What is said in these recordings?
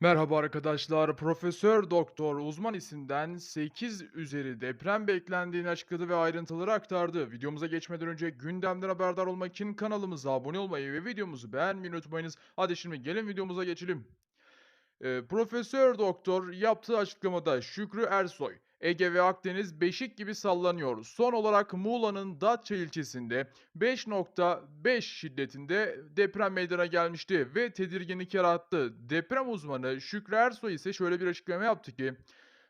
Merhaba arkadaşlar. Profesör Doktor uzman isimden 8 üzeri deprem beklendiğini açıkladı ve ayrıntıları aktardı. Videomuza geçmeden önce gündemden haberdar olmak için kanalımıza abone olmayı ve videomuzu beğenmeyi unutmayınız. Hadi şimdi gelin videomuza geçelim. Eee, Profesör Doktor yaptığı açıklamada Şükrü Ersoy, Ege ve Akdeniz beşik gibi sallanıyor. Son olarak Muğla'nın Datça ilçesinde 5.5 şiddetinde deprem meydana gelmişti ve tedirginlik yarattı. Deprem uzmanı Şükrü Ersoy ise şöyle bir açıklama yaptı ki,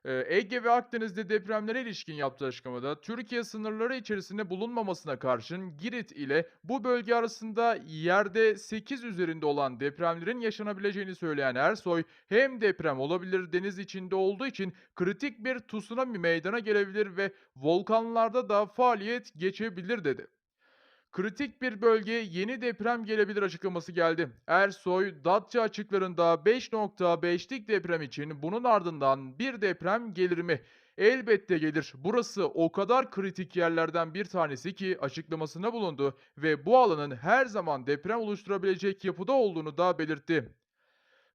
Ege ve Akdeniz'de depremlere ilişkin yaptığı açıklamada, Türkiye sınırları içerisinde bulunmamasına karşın Girit ile bu bölge arasında yerde 8 üzerinde olan depremlerin yaşanabileceğini söyleyen Ersoy, hem deprem olabilir deniz içinde olduğu için kritik bir tsunami meydana gelebilir ve volkanlarda da faaliyet geçebilir dedi. Kritik bir bölgeye yeni deprem gelebilir açıklaması geldi. Ersoy, Datça açıklarında 5.5'lik deprem için bunun ardından bir deprem gelir mi? Elbette gelir. Burası o kadar kritik yerlerden bir tanesi ki açıklamasında bulundu ve bu alanın her zaman deprem oluşturabilecek yapıda olduğunu da belirtti.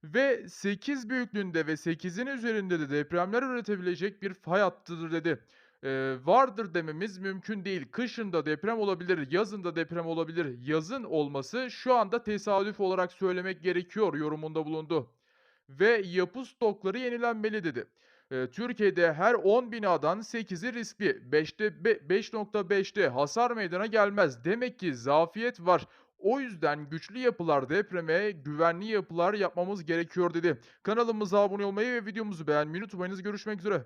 Ve 8 büyüklüğünde ve 8'in üzerinde de depremler üretebilecek bir fay hattıdır dedi. Eee, vardır dememiz mümkün değil. Kışın da deprem olabilir, yazın da deprem olabilir. Yazın olması şu anda tesadüf olarak söylemek gerekiyor yorumunda bulundu. Ve yapı stokları yenilenmeli dedi. Eee, Türkiye'de her 10 binadan 8'i riskli. 5'te be- 5.5'te hasar meydana gelmez. Demek ki zafiyet var. O yüzden güçlü yapılar depreme, güvenli yapılar yapmamız gerekiyor dedi. Kanalımıza abone olmayı ve videomuzu beğenmeyi unutmayınız. Görüşmek üzere.